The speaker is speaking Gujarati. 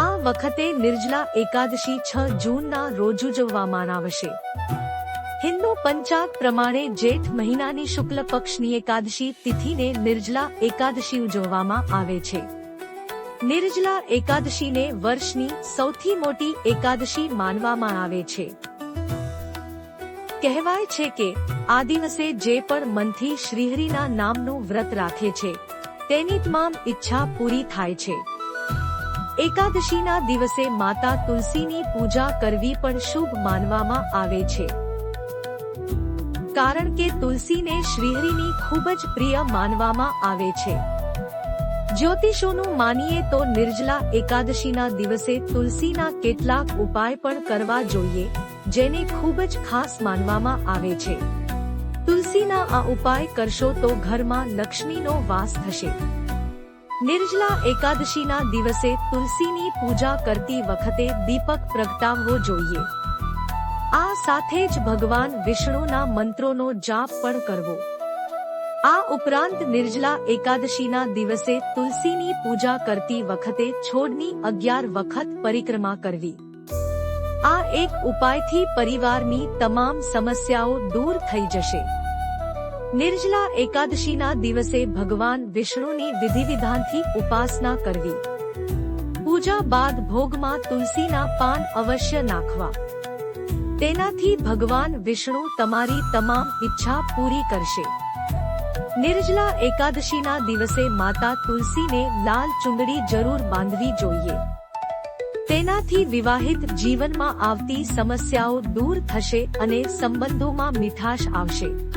આ વખતે નિર્જલા એકાદશી છ જૂનના રોજ ઉજવવામાં આવશે. હિન્દુ પંચાગ પ્રમાણે જેઠ મહિનાની શુક્લ પક્ષની એકાદશી તિથિને નિર્જલા એકાદશી ઉજવવામાં આવે છે. નિર્જલા એકાદશીને વર્ષની સૌથી મોટી એકાદશી માનવામાં આવે છે. કહેવાય છે કે આ દિવસે જે પણ મનથી શ્રીહરિના નામનું વ્રત રાખે છે, તેની તમામ ઈચ્છા પૂરી થાય છે. એકાદશીના દિવસે માતા તુલસીની પૂજા કરવી પણ શુભ માનવામાં આવે છે. કારણ કે તુલસીને શ્રીહરિની ખૂબ જ પ્રિય માનવામાં આવે છે. જ્યોતિષોનું માનીએ તો નિર્જલા એકાદશીના દિવસે તુલસીના કેટલાક ઉપાય પણ કરવા જોઈએ, જેને ખૂબ જ ખાસ માનવામાં આવે છે. તુલસીના આ ઉપાય કરશો તો ઘરમાં લક્ષ્મીનો વાસ થશે. નિર્જલા એકાદશીના દિવસે તુલસીની પૂજા કરતી વખતે દીપક પ્રગટાવવો જોઈએ. આ સાથે જ ભગવાન વિષ્ણુના મંત્રોનો જાપ પણ કરવો. આ ઉપરાંત નિર્જલા એકાદશીના દિવસે તુલસીની પૂજા કરતી વખતે છોડની અગિયાર વખત પરિક્રમા કરવી. આ એક ઉપાયથી પરિવારની તમામ સમસ્યાઓ દૂર થઈ જશે. નિર્જલા એકાદશીના દિવસે ભગવાન વિષ્ણુની વિધિ વિધાનથી ઉપાસના કરવી. પૂજા બાદ ભોગમાં તુલસીના પાન અવશ્ય નાખવા. તેનાથી ભગવાન વિષ્ણુ તમારી તમામ ઈચ્છા પૂરી કરશે. નિર્જલા એકાદશીના દિવસે માતા તુલસીને લાલ ચુંદડી જરૂર બાંધવી જોઈએ. તેનાથી વિવાહિત જીવનમાં આવતી સમસ્યાઓ દૂર થશે અને સંબંધોમાં મીઠાશ આવશે.